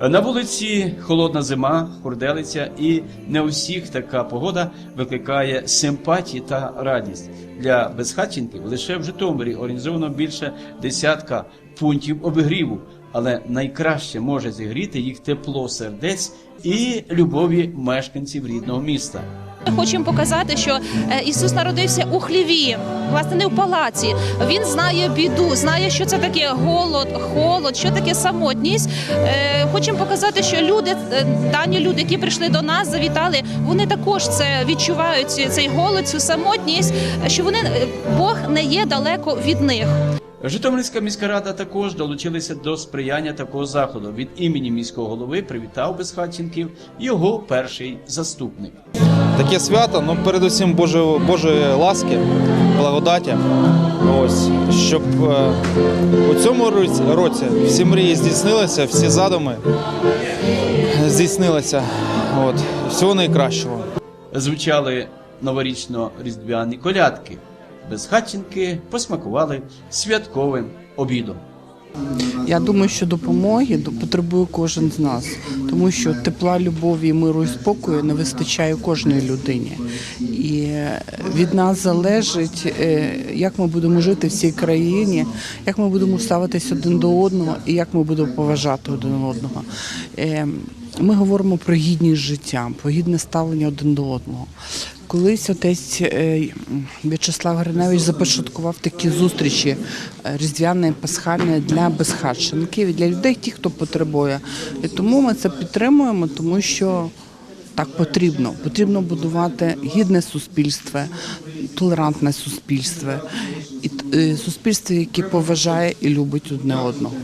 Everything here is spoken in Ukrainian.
На вулиці холодна зима, хурделиця, і не у всіх така погода викликає симпатії та радість. Для безхатченків лише в Житомирі організовано більше десятка пунктів обігріву, але найкраще може зігріти їх тепло сердець і любові мешканців рідного міста. Ми хочемо показати, що е, Ісус народився у хліві, власне, не в палаці. Він знає біду, знає, що це таке голод, холод, що таке самотність. Е, Хочемо показати, що люди, е, дані люди, які прийшли до нас, завітали, вони також це відчувають цей голод, цю самотність, що вони Бог не є далеко від них. Житомирська міська рада також долучилася до сприяння такого заходу. Від імені міського голови привітав безхатченків його перший заступник. Таке свято, ну передусім Божої, Божої ласки, благодаті. Ось, щоб е, у цьому році, всі мрії здійснилися, всі задуми здійснилися. От, всього найкращого. Звучали новорічно-різдвяні колядки. Безхатченки посмакували святковим обідом. Я думаю, що допомоги потребує кожен з нас, тому що тепла, любові, миру і спокою не вистачає кожної людині. І е, від нас залежить, е, як ми будемо жити в цій країні, як ми будемо ставитись один до одного і як ми будемо поважати один одного. Е, Ми говоримо про гідність життя, про гідне ставлення один до одного. Колись отець е, В'ячеслав Гриневич започаткував такі зустрічі е, різдвяні, пасхальні для безхатченків для людей, ті, хто потребує. І тому ми це підтримуємо, тому що так потрібно. Потрібно будувати гідне суспільство, толерантне суспільство і е, суспільство, яке поважає і любить одне одного.